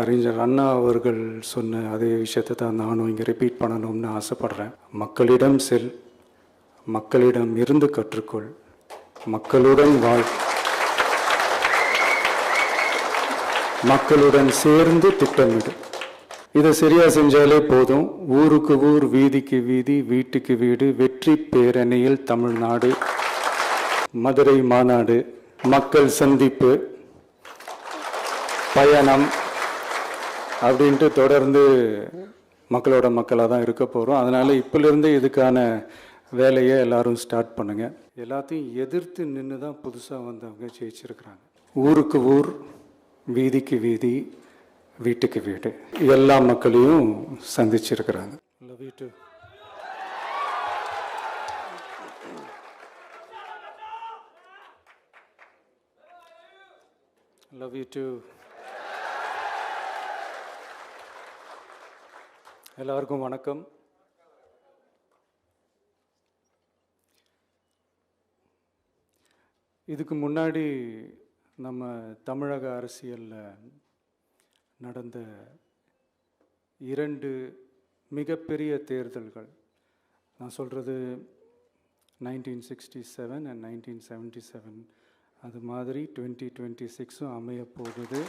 அறிஞர் அண்ணா அவர்கள் சொன்ன அதே விஷயத்தை தான் நானும் இங்கே ரிப்பீட் பண்ணணும்னு ஆசைப்படுறேன். மக்களிடம் செல் மக்களிடம் இருந்து கற்றுக்கொள் மக்களுடன் வாழ். மக்களுடன் சேர்ந்து திட்டமிடு. இதை சரியா செஞ்சாலே போதும். ஊருக்கு ஊர் வீதிக்கு வீதி வீட்டுக்கு வீடு வெற்றி பேரணியில் தமிழ்நாடு மதுரை மாநாடு மக்கள் சந்திப்பு பயணம் அப்படின்ட்டு தொடர்ந்து மக்களோட மக்களாக தான் இருக்க போகிறோம் அதனால் இப்போலேருந்து இதுக்கான வேலையை எல்லாரும் ஸ்டார்ட் பண்ணுங்க. எல்லாத்தையும் எதிர்த்து நின்று தான் புதுசாக வந்தவங்க ஜெயிச்சிருக்கிறாங்க. ஊருக்கு ஊர் வீதிக்கு வீதி வீட்டுக்கு வீடு எல்லா மக்களையும் சந்திச்சிருக்கிறாங்க. லவ் யூ டு எல்லாருக்கும் வணக்கம். இதுக்கு முன்னாடி நம்ம தமிழக அரசியலில் நடந்த இரண்டு மிகப்பெரிய தேர்தல்கள். நான் சொல்கிறது nineteen sixty seven and nineteen seventy seven அது மாதிரி டுவெண்ட்டி டுவெண்ட்டி சிக்ஸும் அமைய போகுது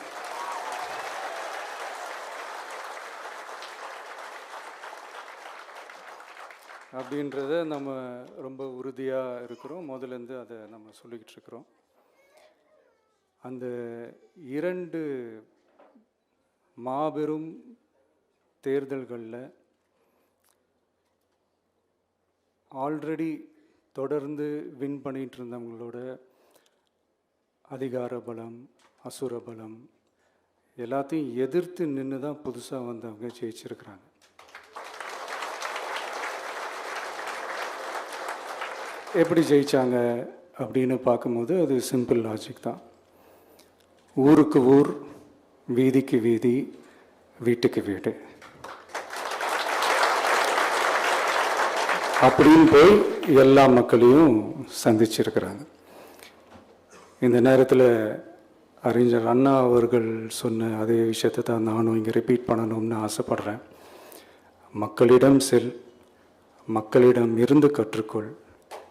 அப்படின்றத நம்ம ரொம்ப உறுதியாக இருக்கிறோம். முதலேருந்து அதை நம்ம சொல்லிக்கிட்டு இருக்கிறோம். அந்த இரண்டு மாபெரும் தேர்தல்களில் ஆல்ரெடி தொடர்ந்து வின் பண்ணிகிட்டு இருந்தவங்களோட அதிகார பலம் அசுர பலம் எல்லாத்தையும் எதிர்த்து நின்று தான் புதுசாக வந்தவங்க ஜெயிச்சிருக்கிறாங்க. எப்படி ஜெயித்தாங்க அப்படின்னு பார்க்கும்போது அது சிம்பிள் லாஜிக் தான். ஊருக்கு ஊர் வீதிக்கு வீதி வீட்டுக்கு வீடு. அப்படின்னு போய் எல்லா மக்களையும் சந்திச்சிருக்கிறாங்க. இந்த நேரத்தில் அறிஞர் அண்ணா அவர்கள் சொன்ன அதே விஷயத்தை தான் நானும் இங்கே ரிப்பீட் பண்ணணும்னு ஆசைப்படுறேன். மக்களிடம் செல் மக்களிடம் இருந்து கற்றுக்கொள்.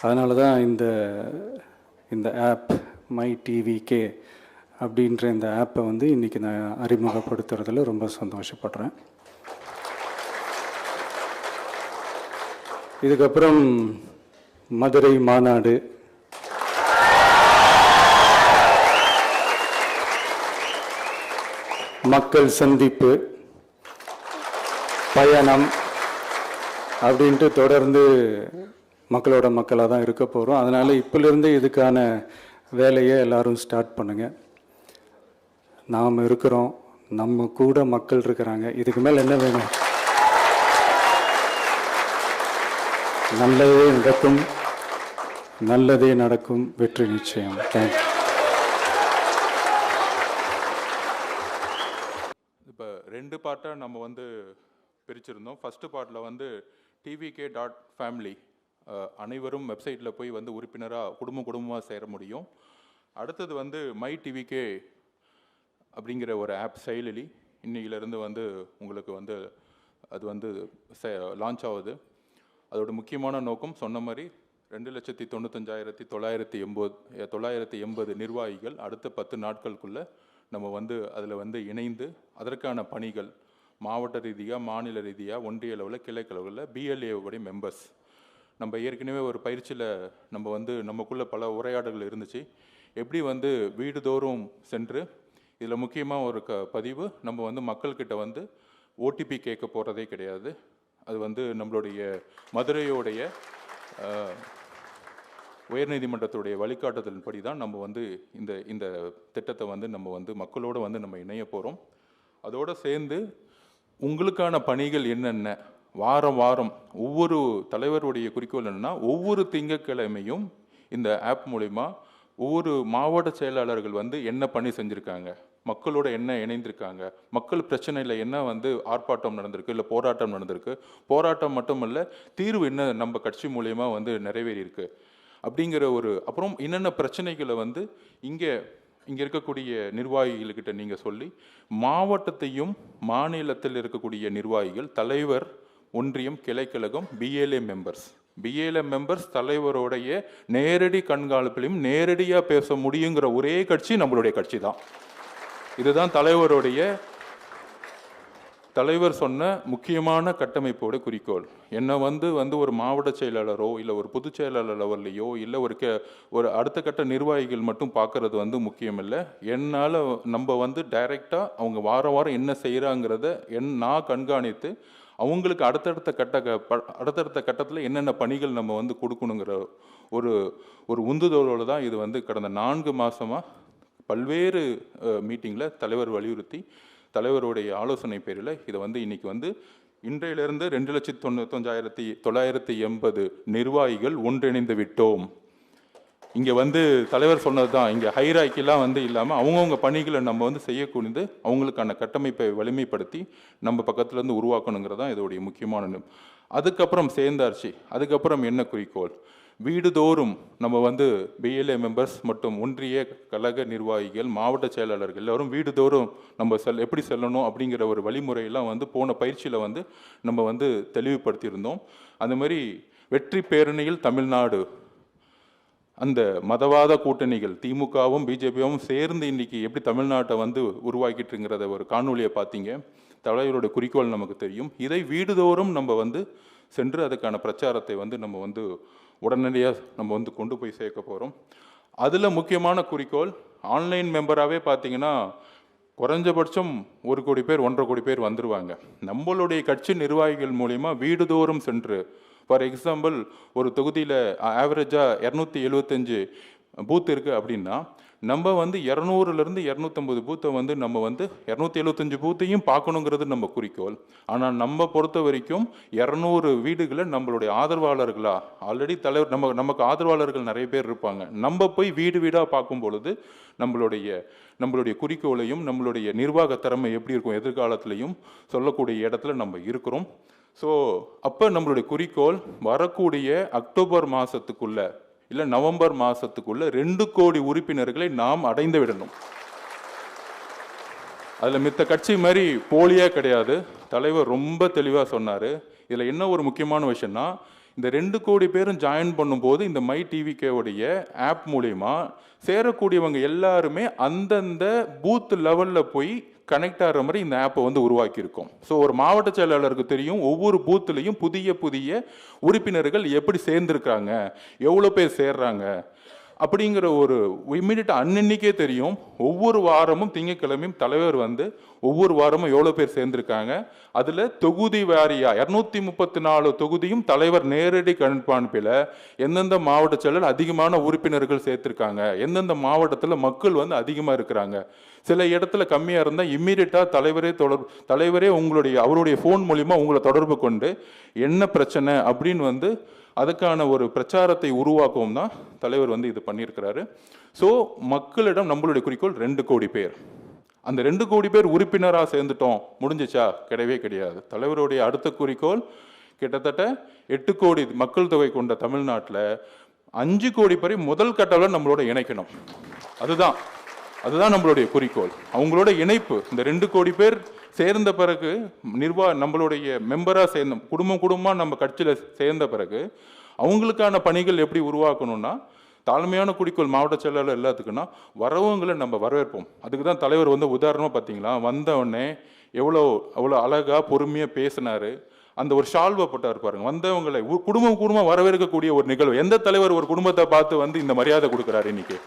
அதனால தான் இந்த இந்த ஆப் மை டிவிகே அப்படின்ற இந்த ஆப்பை வந்து இன்றைக்கி நான் அறிமுகப்படுத்துறதுல ரொம்ப சந்தோஷப்படுறேன். இதுக்கப்புறம் மதுரை மாநாடு. மக்கள் சந்திப்பு. பயணம். அப்படின்ட்டு தொடர்ந்து மக்களோட மக்களாக தான் இருக்க போகிறோம் அதனால் இப்போலேருந்து இதுக்கான வேலையை எல்லாரும் ஸ்டார்ட் பண்ணுங்கள் நாம் இருக்கிறோம். நம்ம கூட மக்கள் இருக்கிறாங்க. இதுக்கு மேலே என்ன வேணும்? நல்லதே நடக்கும். நல்லதே நடக்கும். வெற்றி நிச்சயம். தேங்க்யூ இப்போ ரெண்டு பார்ட்டாக நம்ம வந்து பிரிச்சிருந்தோம். ஃபஸ்ட்டு பார்ட்டில் வந்து டிவிகே டாட் ஃபேமிலி அனைவரும் வெப்சைட்டில் போய் வந்து உறுப்பினராக குடும்பம் குடும்பமாக சேர முடியும். அடுத்தது வந்து மை டிவிகே அப்படிங்கிற ஒரு ஆப் செயலி இன்னையிலேருந்து வந்து உங்களுக்கு வந்து அது வந்து லான்ச் ஆகுது. அதோட முக்கியமான நோக்கம் சொன்ன மாதிரி ரெண்டு லட்சத்தி தொண்ணூத்தஞ்சாயிரத்தி தொள்ளாயிரத்தி எண்பது தொள்ளாயிரத்தி எண்பது நிர்வாகிகள் அடுத்த பத்து நாட்களுக்குள்ளே நம்ம வந்து அதில் வந்து இணைந்து அதற்கான பணிகள் மாவட்ட ரீதியாக மாநில ரீதியாக ஒன்றிய அளவில் கிளைக் அளவில் பிஎல்ஏவுடைய மெம்பர்ஸ் நம்ம ஏற்கனவே ஒரு பயிற்சியில் நம்ம வந்து நமக்குள்ளே பல உரையாடல்கள் இருந்துச்சு. எப்படி வந்து வீடுதோறும் சென்று இதில் முக்கியமாக ஒரு க பதிவு நம்ம வந்து மக்கள்கிட்ட வந்து ஓடிபி கேட்க போகிறதே கிடையாது. அது வந்து நம்மளுடைய மதுரையோடைய உயர்நீதிமன்றத்துடைய வழிகாட்டுதலின்படி தான் நம்ம வந்து இந்த இந்த திட்டத்தை வந்து நம்ம வந்து மக்களோட வந்து நம்ம இணைய போகிறோம் அதோடு சேர்ந்து உங்களுக்கான பணிகள் என்னென்ன? வாரம் வாரம் ஒவ்வொரு தலைவருடைய குறிக்கோள் என்னென்னா ஒவ்வொரு திங்கட்கிழமையும் இந்த ஆப் மூலிமா ஒவ்வொரு மாவட்ட செயலாளர்கள் வந்து என்ன பண்ணி செஞ்சுருக்காங்க மக்களோட என்ன இணைந்திருக்காங்க மக்கள் பிரச்சனையில் என்ன வந்து ஆர்ப்பாட்டம் நடந்திருக்கு இல்லை போராட்டம் நடந்திருக்கு. போராட்டம் மட்டுமல்ல தீர்வு என்ன நம்ம கட்சி மூலயமா வந்து நிறைவேறியிருக்கு அப்படிங்கிற ஒரு அப்புறம் என்னென்ன பிரச்சனைகளை வந்து இங்கே இங்கே இருக்கக்கூடிய நிர்வாகிகள்கிட்ட நீங்கள் சொல்லி மாவட்டத்தையும் மாநிலத்தில் இருக்கக்கூடிய நிர்வாகிகள் தலைவர் ஒன்றியம் கிளைக்கழகம் பிஎல்ஏ மெம்பர்ஸ் பிஏல மெம்பர்ஸ் தலைவருடைய நேரடி கண்காணிப்பிலையும் நேரடியாக பேச முடியுங்கிற ஒரே கட்சி நம்மளுடைய கட்சி தான் இதுதான் தலைவருடைய தலைவர் சொன்ன முக்கியமான கட்டமைப்போட குறிக்கோள். என்னை வந்து வந்து ஒரு மாவட்ட செயலாளரோ இல்லை ஒரு பொதுச் செயலாளர் லெவல்லையோ இல்லை ஒரு கே ஒரு அடுத்த கட்ட நிர்வாகிகள் மட்டும் பார்க்கறது வந்து முக்கியம் இல்லை என்னால் நம்ம வந்து டைரெக்டாக அவங்க வாரம் வாரம் என்ன செய்கிறாங்கிறத என் நான் கண்காணித்து அவங்களுக்கு அடுத்தடுத்த கட்ட அடுத்தடுத்த கட்டத்தில் என்னென்ன பணிகள் நம்ம வந்து கொடுக்கணுங்கிற ஒரு ஒரு உந்துதோலோடு தான் இது வந்து கடந்த நான்கு மாதமாக பல்வேறு மீட்டிங்கில் தலைவர் வலியுறுத்தி தலைவருடைய ஆலோசனை பேரில் இதை வந்து இன்றைக்கி வந்து இன்றையிலிருந்து ரெண்டு லட்சத்தி தொண்ணூத்தஞ்சாயிரத்தி தொள்ளாயிரத்தி எண்பது நிர்வாகிகள் ஒன்றிணைந்து விட்டோம். இங்கே வந்து தலைவர் சொன்னது தான் இங்கே ஹைராக்கிலாம் வந்து இல்லாமல் அவங்கவுங்க பணிகளை நம்ம வந்து செய்யக்கூடியது அவங்களுக்கான கட்டமைப்பை வலிமைப்படுத்தி நம்ம பக்கத்துலேருந்து உருவாக்கணுங்கிறது தான் இதோடைய முக்கியமான அதுக்கப்புறம் சேர்ந்தார்ச்சி. அதுக்கப்புறம் என்ன குறிக்கோள்? வீடுதோறும் நம்ம வந்து பிஎல்ஏ மெம்பர்ஸ் மற்றும் ஒன்றிய கழக நிர்வாகிகள் மாவட்ட செயலாளர்கள் எல்லாரும் வீடுதோறும் நம்ம செல் எப்படி செல்லணும் அப்படிங்கிற ஒரு வழிமுறையெல்லாம் வந்து போன பயிற்சியில் வந்து நம்ம வந்து தெளிவுபடுத்தியிருந்தோம். அந்த மாதிரி வெற்றி பேரணியில் தமிழ்நாடு அந்த மதவாத கூட்டணிகள் திமுகவும் பிஜேபியும் சேர்ந்து இன்றைக்கி எப்படி தமிழ்நாட்டை வந்து உருவாக்கிட்டுங்கிறத ஒரு காணொலியை பார்த்தீங்க. தலைவரோட குறிக்கோள் நமக்கு தெரியும். இதை வீடுதோறும் நம்ம வந்து சென்று அதுக்கான பிரச்சாரத்தை வந்து நம்ம வந்து உடனடியாக நம்ம வந்து கொண்டு போய் சேர்க்க போகிறோம் அதில் முக்கியமான குறிக்கோள் ஆன்லைன் மெம்பராகவே பார்த்தீங்கன்னா குறைஞ்சபட்சம் ஒரு கோடி பேர் ஒன்றரை கோடி பேர் வந்துருவாங்க. நம்மளுடைய கட்சி நிர்வாகிகள் மூலிமா வீடுதோறும் சென்று ஃபார் எக்ஸாம்பிள் ஒரு தொகுதியில் ஆவரேஜாக இரநூத்தி எழுபத்தஞ்சு பூத் இருக்குது அப்படின்னா நம்ம வந்து இரநூறுலேருந்து இரநூத்தம்பது பூத்தை வந்து நம்ம வந்து இரநூத்தி எழுபத்தஞ்சு பூத்தையும் பார்க்கணுங்கிறது நம்ம குறிக்கோள். ஆனால் நம்ம பொறுத்த வரைக்கும் இரநூறு வீடுகளை நம்மளுடைய ஆதரவாளர்களா ஆல்ரெடி தலைவர் நம்ம நமக்கு ஆதரவாளர்கள் நிறைய பேர் இருப்பாங்க. நம்ம போய் வீடு வீடாக பார்க்கும் பொழுது நம்மளுடைய நம்மளுடைய குறிக்கோளையும் நம்மளுடைய நிர்வாக திறமை எப்படி இருக்கும் எதிர்காலத்திலையும் சொல்லக்கூடிய இடத்துல நம்ம இருக்கிறோம். ஸோ அப்போ நம்மளுடைய குறிக்கோள் வரக்கூடிய அக்டோபர் மாதத்துக்குள்ள இல்லை நவம்பர் மாதத்துக்குள்ள ரெண்டு கோடி உறுப்பினர்களை நாம் அடைந்து விடணும். அதில் மித்த கட்சி மாதிரி போலியே கிடையாது. தலைவர் ரொம்ப தெளிவாக சொன்னார். இதில் என்ன ஒரு முக்கியமான விஷயம்னா இந்த ரெண்டு கோடி பேரும் ஜாயின் பண்ணும்போது இந்த மை டிவிகேவுடைய ஆப் மூலிமா சேரக்கூடியவங்க எல்லாருமே அந்தந்த பூத் லெவலில் போய் கனெக்ட் ஆகிற மாதிரி இந்த ஆப்பை வந்து உருவாக்கியிருக்கோம். ஸோ ஒரு மாவட்ட செயலாளருக்கு தெரியும் ஒவ்வொரு பூத்துலேயும் புதிய புதிய உறுப்பினர்கள் எப்படி சேர்ந்துருக்காங்க எவ்வளோ பேர் சேர்றாங்க அப்படிங்கிற ஒரு இம்மிடியட்டாக அன்னன்னைக்கே தெரியும். ஒவ்வொரு வாரமும் திங்கட்கிழமையும் தலைவர் வந்து ஒவ்வொரு வாரமும் எவ்வளோ பேர் சேர்ந்துருக்காங்க? அதில் தொகுதி வாரியாக இரநூத்தி முப்பத்தி நாலு தொகுதியும் தலைவர் நேரடி கண்காணிப்பில் எந்தெந்த மாவட்ட செயலர் அதிகமான உறுப்பினர்கள் சேர்த்துருக்காங்க? எந்தெந்த மாவட்டத்தில் மக்கள் வந்து அதிகமாக இருக்கிறாங்க? சில இடத்துல கம்மியாக இருந்தால் இம்மீடியட்டாக தலைவரே தொடர் தலைவரே உங்களுடைய அவருடைய ஃபோன் மூலிமா உங்களை தொடர்பு கொண்டு என்ன பிரச்சனை அப்படின்னு வந்து அதுக்கான ஒரு பிரச்சாரத்தை உருவாக்கவும் தான் தலைவர் வந்து இது பண்ணியிருக்கிறாரு. ஸோ மக்களிடம் நம்மளுடைய குறிக்கோள் ரெண்டு கோடி பேர். அந்த ரெண்டு கோடி பேர் உறுப்பினராக சேர்ந்துட்டோம். முடிஞ்சிச்சா? கிடையவே கிடையாது. தலைவருடைய அடுத்த குறிக்கோள் கிட்டத்தட்ட எட்டு கோடி மக்கள் தொகை கொண்ட தமிழ்நாட்டில் அஞ்சு கோடி பேரை முதல் கட்டவில் நம்மளோட இணைக்கணும். அதுதான். அதுதான் நம்மளுடைய குறிக்கோள். அவங்களோட இணைப்பு. இந்த ரெண்டு கோடி பேர் சேர்ந்த பிறகு நிர்வா நம்மளுடைய மெம்பராக சேர்ந்த குடும்பம் குடும்பமாக நம்ம கட்சியில் சேர்ந்த பிறகு அவங்களுக்கான பணிகள் எப்படி உருவாக்கணும்னா தாழ்மையான குறிக்கோள் மாவட்ட செயலாளர் எல்லாத்துக்குன்னா வரவங்களை நம்ம வரவேற்போம். அதுக்கு தான் தலைவர் வந்து உதாரணமாக பார்த்தீங்களா? வந்தவுடனே எவ்வளோ அவ்வளோ அழகாக பொறுமையாக பேசினார். அந்த ஒரு ஷால்வை போட்டார் பாருங்க. வந்தவங்களை குடும்பம் குடும்பம் வரவேற்கக்கூடிய ஒரு நிகழ்வு. எந்த தலைவர் ஒரு குடும்பத்தை பார்த்து வந்து இந்த மரியாதை கொடுக்குறாரு இன்னைக்கு?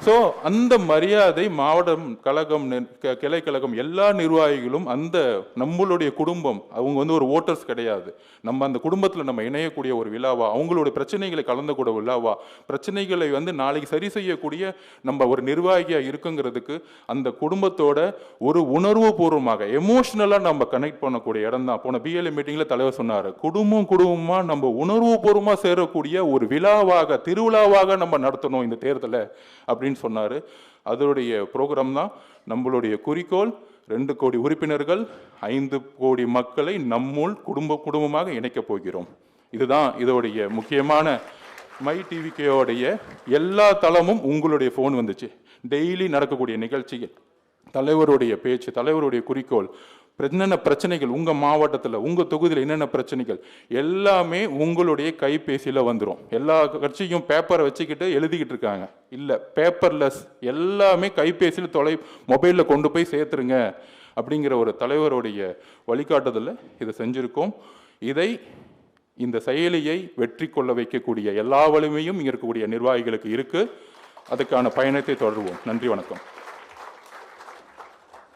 ஸோ அந்த மரியாதை மாவட்டம் கழகம் க- கிளை கழகம் எல்லா நிர்வாகிகளும் அந்த நம்மளுடைய குடும்பம் அவங்க வந்து ஒரு ஓட்டர்ஸ் கிடையாது. நம்ம அந்த குடும்பத்தில் நம்ம இணையக்கூடிய ஒரு விழாவா அவங்களுடைய பிரச்சனைகளை கலந்து கூட விழாவா பிரச்சனைகளை வந்து நாளைக்கு சரி செய்யக்கூடிய நம்ம ஒரு நிர்வாகியாக இருக்குங்கிறதுக்கு அந்த குடும்பத்தோட ஒரு உணர்வு பூர்வமாக எமோஷ்னலாக நம்ம கனெக்ட் பண்ணக்கூடிய இடம் தான். போன பிஎல்ஏ மீட்டிங்கில் தலைவர் சொன்னார் குடும்பம் குடும்பமாக நம்ம உணர்வு பூர்வமாக சேரக்கூடிய ஒரு விழாவாக திருவிழாவாக நம்ம நடத்தணும் இந்த தேர்தலை அப்படின்னு சொன்னார். அதனுடைய ப்ரோக்ராம் தான் நம்மளுடைய குறிக்கோள் ரெண்டு கோடி உறுப்பினர்கள் ஐந்து கோடி மக்களை நம்முள் குடும்ப குடும்பமாக இணைக்கப் போகிறோம். இதுதான் இதோடைய முக்கியமான மை டிவிக்கேயோடைய எல்லா தளமும் உங்களுடைய ஃபோன் வந்துச்சு. டெய்லி நடக்கக்கூடிய நிகழ்ச்சிகள் தலைவருடைய பேச்சு தலைவருடைய குறிக்கோள் என்னென்ன பிரச்சனைகள் உங்கள் மாவட்டத்தில் உங்கள் தொகுதியில் என்னென்ன பிரச்சனைகள் எல்லாமே உங்களுடைய கைபேசியில் வந்துடும் எல்லா கட்சியும் பேப்பரை வச்சுக்கிட்டு எழுதிக்கிட்டு இருக்காங்க. இல்லை பேப்பர்லெஸ் எல்லாமே கைபேசியில் தொலை மொபைலில் கொண்டு போய் சேர்த்துருங்க அப்படிங்கிற ஒரு தலைவருடைய வழிகாட்டுதலில் இதை செஞ்சுருக்கோம். இதை இந்த செயலியை வெற்றி கொள்ள வைக்கக்கூடிய எல்லா வலிமையும் இங்கே இருக்கக்கூடிய நிர்வாகிகளுக்கு இருக்குது அதுக்கான பயணத்தை தொடருவோம். நன்றி வணக்கம்.